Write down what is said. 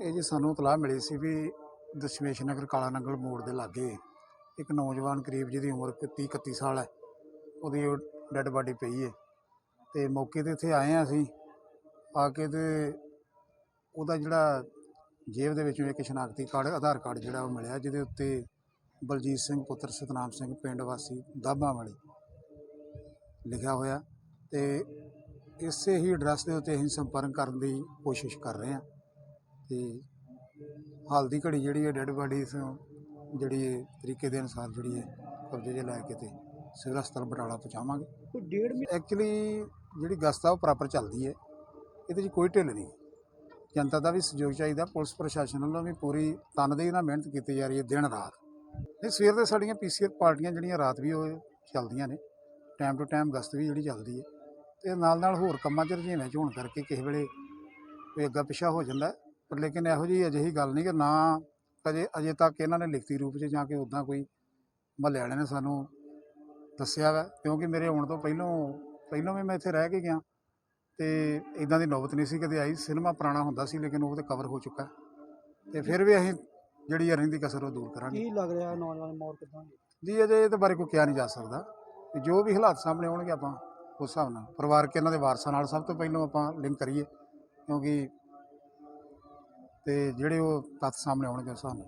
ਇਹ ਜੀ ਸਾਨੂੰ ਇਤਲਾਹ ਮਿਲੀ ਸੀ ਵੀ ਦਸ਼ਮੇਸ਼ ਨਗਰ ਕਾਲਾ ਨੰਗਲ ਮੋੜ ਦੇ ਲਾਗੇ ਇੱਕ ਨੌਜਵਾਨ ਕਰੀਬ ਜਿਹਦੀ ਉਮਰ 30 31 ਸਾਲ ਹੈ, ਉਹਦੀ ਡੈੱਡ ਬਾਡੀ ਪਈ ਹੈ ਤੇ ਮੌਕੇ ਤੇ ਇੱਥੇ ਆਏ ਆ ਅਸੀਂ, ਆ ਕੇ ਤੇ ਉਹਦਾ ਜਿਹੜਾ ਜੇਬ ਦੇ ਵਿੱਚੋਂ ਇੱਕ ਸ਼ਨਾਖਤੀ ਕਾਰਡ, ਆਧਾਰ ਕਾਰਡ ਜਿਹੜਾ ਉਹ ਮਿਲਿਆ, ਜਿਹਦੇ ਉੱਤੇ ਬਲਜੀਤ ਸਿੰਘ ਪੁੱਤਰ ਸਤਨਾਮ ਸਿੰਘ ਪਿੰਡ ਵਾਸੀ ਦਾਭਾ ਵਾਲੀ ਲਿਖਿਆ ਹੋਇਆ ਤੇ ਇਸੇ ਹੀ ਐਡਰੈਸ ਦੇ ਉੱਤੇ ਅਸੀਂ ਸੰਪਰਕ ਕਰਨ ਦੀ ਕੋਸ਼ਿਸ਼ ਕਰ ਰਹੇ ਹਾਂ। ਤੇ ਹਾਲ ਦੀ ਘੜੀ ਜਿਹੜੀ ਹੈ ਡੈੱਡ ਬਾਡੀ ਤੋਂ ਜਿਹੜੀ ਹੈ ਤਰੀਕੇ ਦੇ ਅਨੁਸਾਰ ਜਿਹੜੀ ਹੈ ਕਬਜ਼ੇ 'ਚ ਲੈ ਕੇ ਤੇ ਸਿਵਲ ਹਸਪਤਾਲ ਬਟਾਲਾ ਪਹੁੰਚਾਵਾਂਗੇ। ਕੋਈ ਡੇਢ ਮਹੀਨੇ ਐਕਚੁਅਲੀ ਜਿਹੜੀ ਗਸਤ ਆ ਉਹ ਪ੍ਰੋਪਰ ਚੱਲਦੀ ਹੈ। ਇਹਦੇ 'ਚ ਕੋਈ ਢਿੱਲ ਨਹੀਂ। ਜਨਤਾ ਦਾ ਵੀ ਸਹਿਯੋਗ ਚਾਹੀਦਾ ਪੁਲਿਸ ਪ੍ਰਸ਼ਾਸਨ ਵੱਲੋਂ ਵੀ ਪੂਰੀ ਤਨਦੇਹੀ ਨਾਲ ਮਿਹਨਤ ਕੀਤੀ ਜਾ ਰਹੀ ਹੈ ਦਿਨ ਰਾਤ। ਇਹ ਸਵੇਰ ਦੇ ਸਾਡੀਆਂ ਪੀਸੀਆਰ ਪਾਰਟੀਆਂ ਜਿਹੜੀਆਂ ਰਾਤ ਵੀ ਉਹ ਚੱਲਦੀਆਂ ਨੇ ਟਾਈਮ ਟੂ ਟਾਈਮ ਗਸਤ ਵੀ ਜਿਹੜੀ ਚੱਲਦੀ ਹੈ। ਤੇ ਨਾਲ ਨਾਲ ਹੋਰ ਕੰਮਾਂ 'ਚ ਰੁਝੇਵੇਂ 'ਚ ਹੋਣ ਕਰਕੇ ਕਿਸੇ ਵੇਲੇ ਕੋਈ ਅੱਗਾ ਪਿਛਾ ਹੋ ਜਾਂਦਾ। ਪਰ ਲੇਕਿਨ ਇਹੋ ਜਿਹੀ ਅਜਿਹੀ ਗੱਲ ਨਹੀਂ ਕਿ ਨਾ ਅਜੇ ਅਜੇ ਤੱਕ ਇਹਨਾਂ ਨੇ ਲਿਖਤੀ ਰੂਪ 'ਚ ਜਾਂ ਕਿ ਉਦਾਂ ਕੋਈ ਮਹੱਲੇ ਵਾਲਿਆਂ ਨੇ ਸਾਨੂੰ ਦੱਸਿਆ ਵਾ। ਕਿਉਂਕਿ ਮੇਰੇ ਆਉਣ ਤੋਂ ਪਹਿਲਾਂ ਪਹਿਲਾਂ ਵੀ ਮੈਂ ਇੱਥੇ ਰਹਿ ਕੇ ਗਿਆ ਤੇ ਇਦਾਂ ਦੀ ਨੌਬਤ ਨਹੀਂ ਸੀ ਕਦੇ ਆਈ। ਸਿਨੇਮਾ ਪੁਰਾਣਾ ਹੁੰਦਾ ਸੀ ਲੇਕਿਨ ਉਹ ਤੇ ਕਵਰ ਹੋ ਚੁੱਕਾ। ਤੇ ਫਿਰ ਵੀ ਅਸੀਂ ਜਿਹੜੀ ਰਹਿੰਦੀ ਕਸਰ ਉਹ ਦੂਰ ਕਰਾਂਗੇ। ਕੀ ਲੱਗ ਰਿਹਾ ਨੌਜਵਾਨ ਮੌਤ ਕਿਦਾਂ ਜੀ ਅਜੇ ਇਹਦੇ ਬਾਰੇ ਕੋਈ ਕਿਹਾ ਨਹੀਂ ਜਾ ਸਕਦਾ। ਤੇ ਜੋ ਵੀ ਹਾਲਾਤ ਸਾਹਮਣੇ ਆਉਣਗੇ ਆਪਾਂ ਉਸ ਹਿਸਾਬ ਨਾਲ। ਪਰਿਵਾਰਕ ਇਹਨਾਂ ਦੇ ਵਾਰਸਾਂ ਨਾਲ ਸਭ ਤੋਂ ਪਹਿਲਾਂ ਆਪਾਂ ਲਿੰਕ ਕਰੀਏ। ਕਿਉਂਕਿ ਤੇ ਜਿਹੜੇ ਉਹ ਤੱਥ ਸਾਹਮਣੇ ਆਉਣਗੇ ਉਹ ਸਾਨੂੰ